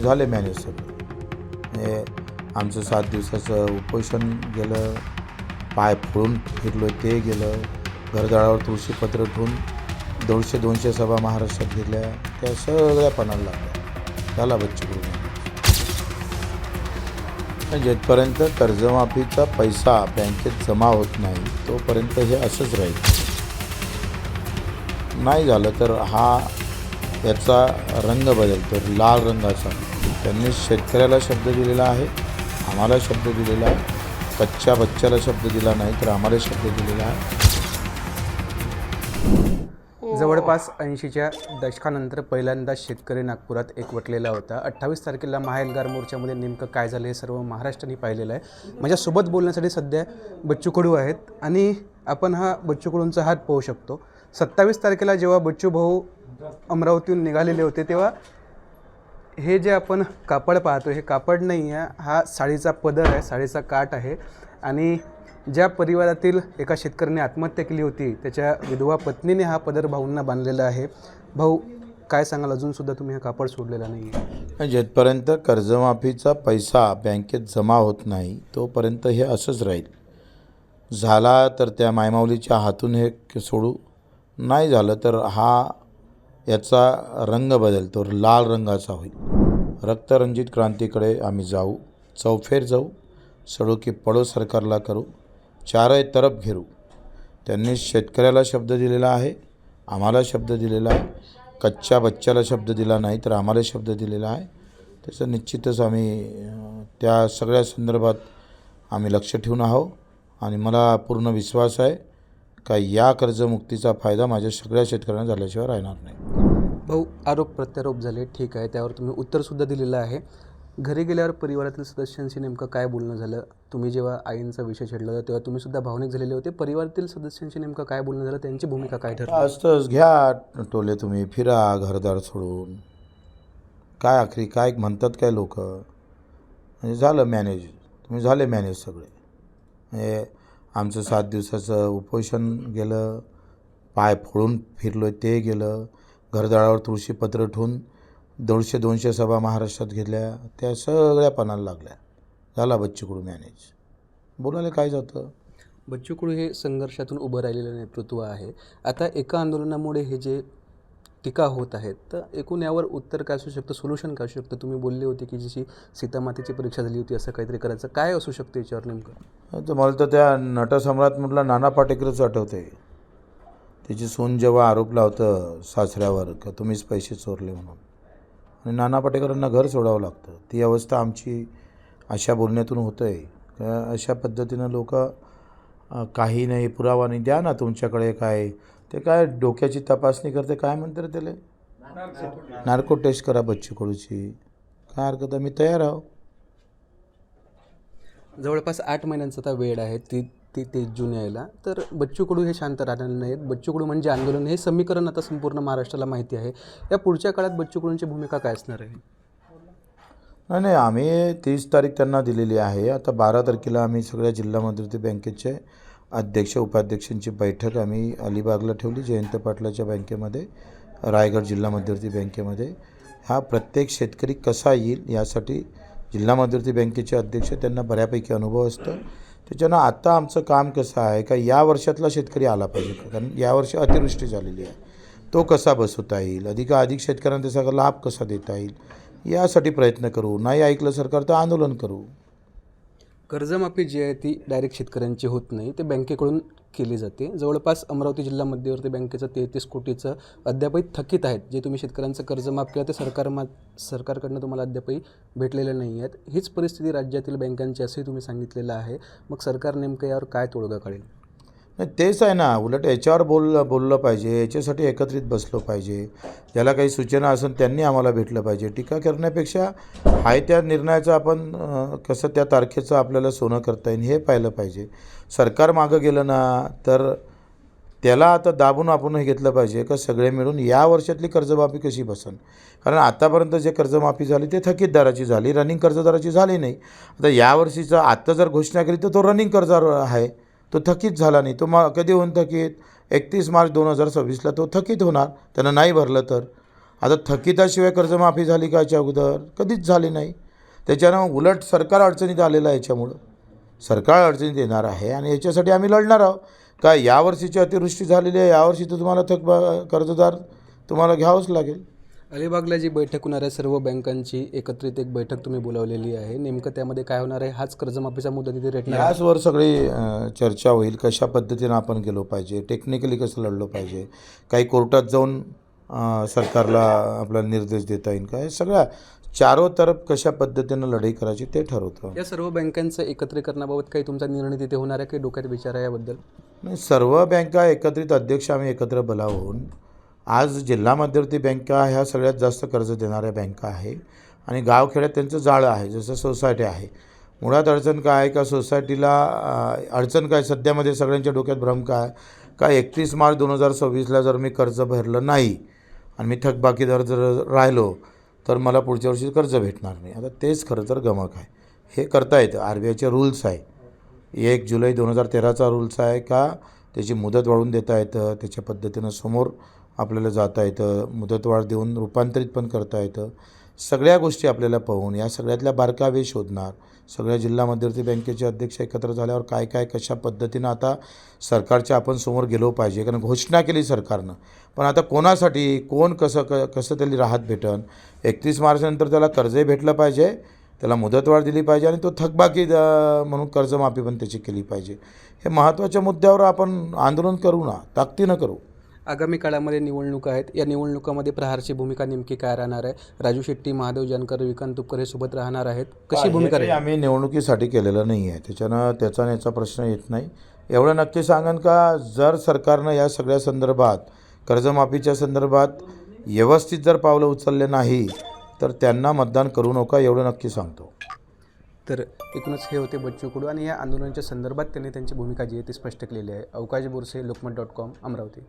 झाले मॅनेज सगळं. म्हणजे आमचं सात दिवसाचं उपोषण गेलं पाय फोडून फिरलो ते गेलं घरदळावर तुळशीपत्र ठेवून दोनशे दोनशे सभा महाराष्ट्रात घेतल्या त्या सगळ्या पणाला लागल्या. झाला बच्चू जेथपर्यंत कर्जमाफीचा पैसा बँकेत जमा होत नाही तोपर्यंत हे असंच राहील. नाही झालं तर हा याचा रंग बदलतो लाल रंगाचा त्यांनी शेतकऱ्याला शब्द दिलेला आहे आम्हाला शब्द दिलेला आहे. कच्च्या बच्च्याला शब्द दिला नाही तर आम्हाला शब्द दिलेला आहे. हो. जवळपास ऐंशीच्या दशकानंतर पहिल्यांदा शेतकरी नागपुरात एकवटलेला होता. अठ्ठावीस तारखेला महाएल्गार मोर्चामध्ये नेमकं काय झालं हे सर्व महाराष्ट्राने पाहिलेलं आहे. माझ्यासोबत बोलण्यासाठी सध्या बच्चू कडू आहेत आणि आपण हा बच्चू कडूंचा हात पाहू शकतो. सत्तावीस तारखेला जेव्हा बच्चू भाऊ अमरावतीहून निघालेले होते तेव्हा हे जे आपण कापड पाहतो हे कापड नाही आहे हा साडीचा पदर आहे साडीचा काठ आहे. आणि ज्या परिवारातील एका शेतकऱ्याने आत्महत्या केली होती त्याच्या विधवा पत्नीने हा पदर भाऊंना बांधलेला आहे. भाऊ काय सांगाल? अजूनसुद्धा तुम्ही हा कापड सोडलेला नाही आहे जेथपर्यंत कर्जमाफीचा पैसा बँकेत जमा होत नाही तोपर्यंत हे असंच राहील. झाला तर त्या मायमाऊलीच्या हातून हे सोडू नाही झालं तर हा याचा रंग बदलतो लाल रंगाचा होईल. रक्तरंजित क्रांतीकडे आम्ही जाऊ चौफेर जाऊ सडो की पडो सरकारला करू चारही तरफ घेरू. त्यांनी शेतकऱ्याला शब्द दिलेला आहे आम्हाला शब्द दिलेला आहे. कच्च्या बच्च्याला शब्द दिला नाही तर आम्हाला शब्द दिलेला आहे. त्याचं निश्चितच आम्ही त्या सगळ्या संदर्भात आम्ही लक्ष ठेवून आहो आणि मला पूर्ण विश्वास आहे का या कर्जमुक्तीचा फायदा माझ्या सगळ्या शेतकऱ्यांना झाल्याशिवाय राहणार नाही. भाऊ आरोप प्रत्यारोप झाले ठीक आहे. त्यावर तुम्ही उत्तरसुद्धा दिलेलं आहे. घरी गेल्यावर परिवारातील सदस्यांशी नेमकं काय बोलणं झालं? तुम्ही जेव्हा आईंचा विषय छेडला तेव्हा तुम्ही सुद्धा भावनिक झालेले होते. परिवारातील सदस्यांशी नेमकं काय बोलणं झालं? त्यांची भूमिका काय ठरली? असतंच घ्या टोले तुम्ही फिरा घरदार सोडून. काय आखरी काय म्हणतात काय लोक? म्हणजे झालं मॅनेज तुम्ही झाले मॅनेज सगळे. म्हणजे आमचं सात दिवसाचं उपोषण गेलं पाय फोडून फिरलो ते गेलं. घरदाळावर तुळशीपत्र ठेवून दोनशे दोनशे सभा महाराष्ट्रात घेतल्या. त्या सगळ्या पणाला लागल्या. झाला बच्चू कडू मॅनेज. बोलायला काय जातं? बच्चू कडू हे संघर्षातून उभं राहिलेलं नेतृत्व आहे. आता एका आंदोलनामुळे हे जे टीका होत आहेत तर एकूण यावर उत्तर काय असू शकतं? सोल्युशन काय असू शकतं? तुम्ही बोलले होते की जशी सीतामातेची परीक्षा झाली होती असं काहीतरी करायचं. काय असू शकतं याच्यावर नेमकं? तर मला तर त्या नटसम्राट म्हटलं नाना पाटेकरच आठवते त्याची सून जेव्हा आरोप लावतं सासऱ्यावर का तुम्हीच पैसे चोरले म्हणून? आणि नाना पाटेकरांना घर सोडावं लागतं. ती अवस्था आमची अशा बोलण्यातून होतं आहे का अशा पद्धतीनं लोक काही नाही पुरावा नाही. द्या ना तुमच्याकडे काय ते काय डोक्याची तपासणी करते काय म्हणते रे त्याला? नार्को टेस्ट करा बच्चू कडूची. काय हरकत आहे? मी तयार आहो. जवळपास आठ महिन्यांचा आता वेळ आहे ती ती तेवीस जून यायला. तर बच्चू कडू हे शांत राहणार नाहीत. बच्चू कडू म्हणजे आंदोलन हे समीकरण आता संपूर्ण महाराष्ट्राला माहिती आहे. या पुढच्या काळात बच्चू कडूंची भूमिका काय असणार आहे? नाही नाही आम्ही तीस तारीख त्यांना दिलेली आहे. आता बारा तारखेला आम्ही सगळ्या जिल्हा मध्यवर्ती बँकेचे अध्यक्ष उपाध्यक्षांची बैठक आम्ही अलिबागला ठेवली जयंत पाटलाच्या बँकेमध्ये रायगड जिल्हा मध्यवर्ती बँकेमध्ये. हा प्रत्येक शेतकरी कसा येईल यासाठी जिल्हा मध्यवर्ती बँकेचे अध्यक्ष त्यांना बऱ्यापैकी अनुभव असतं. त्याच्यानं आता आमचं काम कसं आहे का या वर्षातला शेतकरी आला पाहिजे कारण कारण यावर्षी अतिवृष्टी झालेली आहे. तो कसा बसवता येईल? अधिकाधिक शेतकऱ्यांना त्याचा लाभ कसा देता येईल? यासाठी प्रयत्न करू. नाही ऐकलं सरकार तर आंदोलन करू. कर्जमाफी जी आहे ती डायरेक्ट शेतकऱ्यांची होत नाही ते बँकेकडून केली जाते. जवळपास अमरावती जिल्हा मध्यवर्ती बँकेचं तेहतीस कोटीचं अद्यापही थकीत आहेत. जे तुम्ही शेतकऱ्यांचं कर्ज माफ केलं ते सरकार मा सरकारकडनं तुम्हाला अद्यापही भेटलेलं नाही आहेत. हीच परिस्थिती राज्यातील बँकांची असंही तुम्ही सांगितलेलं आहे. मग सरकार नेमकं यावर काय तोडगा काढेल? नाही तेच आहे ना. उलट याच्यावर बोल बोललं पाहिजे. याच्यासाठी एकत्रित बसलो पाहिजे. ज्याला काही सूचना असेल त्यांनी आम्हाला भेटलं पाहिजे. टीका करण्यापेक्षा आहे त्या निर्णयाचं आपण कसं त्या तारखेचं आपल्याला सोनं करता येईल हे पाहिलं पाहिजे. सरकार मागं गेलं ना तर त्याला आता दाबून आपण हे घेतलं पाहिजे का सगळे मिळून या वर्षातली कर्जमाफी कशी बसन? कारण आतापर्यंत जे कर्जमाफी झाली ते थकीतदाराची झाली. रनिंग कर्जदाराची झाली नाही. आता यावर्षीचं आत्ता जर घोषणा केली तर तो रनिंग कर्जदार आहे. तो थकीत झाला नाही. तो मा कधी होऊन थकीत? एकतीस मार्च दोन हजार सव्वीसला तो थकीत होणार. त्यानं नाही भरलं तर. आता थकिताशिवाय कर्जमाफी झाली का याच्या अगोदर? कधीच झाली नाही. त्याच्यानं उलट सरकार अडचणीत आलेलं आहे याच्यामुळं. सरकार अडचणीत येणार आहे आणि याच्यासाठी आम्ही लढणार आहोत. काय यावर्षीची अतिवृष्टी झालेली आहे यावर्षी तर तुम्हाला थक कर्जदार तुम्हाला घ्यावंच लागेल. अलिबागला जी बैठक होणार आहे सर्व बँकांची एकत्रित एक बैठक तुम्ही बोलावलेली आहे. नेमकं त्यामध्ये काय होणार आहे? हाच कर्जमाफीचा मुद्दा तिथे रेटणार आहे. याचवर सगळी अ, चर्चा होईल कशा पद्धतीनं आपण गेलो पाहिजे टेक्निकली कसं लढलो पाहिजे काही कोर्टात जाऊन अ, सरकारला आपला निर्देश देता येईल का? हे सगळ्या चारो तरफ कशा पद्धतीनं लढाई करायची ते ठरवतं. या सर्व बँकांचं एकत्रीकरणाबाबत काही तुमचा निर्णय तिथे होणार आहे काही डोक्यात विचार आहे याबद्दल? नाही सर्व बँका एकत्रित अध्यक्ष आम्ही एकत्र बोलावून आज जिल्हा मध्यवर्ती बँका ह्या सगळ्यात जास्त कर्ज देणाऱ्या बँका आहे. आणि गावखेड्यात त्यांचं जाळं आहे जसं सोसायटी आहे. मुळात अडचण काय आहे का? सोसायटीला अडचण काय? सध्यामध्ये सगळ्यांच्या डोक्यात भ्रम काय? का एकतीस मार्च दोन हजार सव्वीसला जर मी कर्ज भरलं नाही आणि मी थकबाकीदार जर राहिलो तर मला पुढच्या वर्षी कर्ज भेटणार नाही. आता तेच खरं तर गमक आहे. हे करता येतं. आर बी आयचे रूल्स आहे. एक जुलै दोन हजार तेराचा रूल्स आहे का? त्याची मुदत वाढवून देता येतं त्याच्या पद्धतीनं समोर आपल्याला जाता येतं मुदतवाढ देऊन रूपांतरित पण करता येतं. सगळ्या गोष्टी आपल्याला पाहून या सगळ्यातल्या बारकावे शोधणार. सगळ्या जिल्हा मध्यवर्ती बँकेचे अध्यक्ष एकत्र झाल्यावर काय काय कशा पद्धतीनं आता सरकारच्या आपण समोर गेलो पाहिजे? कारण घोषणा केली सरकारनं. पण आता कोणासाठी कोण कसं क कसं त्याला राहत भेटन? एकतीस मार्चनंतर त्याला कर्जही भेटलं पाहिजे त्याला मुदतवाढ दिली पाहिजे आणि तो थकबाकी म्हणून कर्जमाफी पण त्याची केली पाहिजे. हे महत्त्वाच्या मुद्द्यावर आपण आंदोलन करू ना ताकदीनं करू. आगामी काळामध्ये निवडणुका आहेत. या निवडणुकामध्ये प्रहारची भूमिका नेमकी काय राहणार आहे? राजू शेट्टी महादेव जानकर विकांत तुपकर हे सोबत राहणार आहेत. कशी भूमिका राहील? आम्ही निवडणुकीसाठी केलेलं नाही आहे त्याच्यानं त्याचा याचा प्रश्न येत नाही. एवढं नक्की सांगन का जर सरकारनं या सगळ्या संदर्भात कर्जमाफीच्या संदर्भात व्यवस्थित जर पावलं उचलले नाही तर त्यांना मतदान करू नका एवढं नक्की सांगतो. तर एकूणच हे होते बच्चू कडू आणि या आंदोलनाच्या संदर्भात त्यांनी त्यांची भूमिका जी आहे ती स्पष्ट केलेली आहे. Avkash Borse Lokmat dot com Amravati.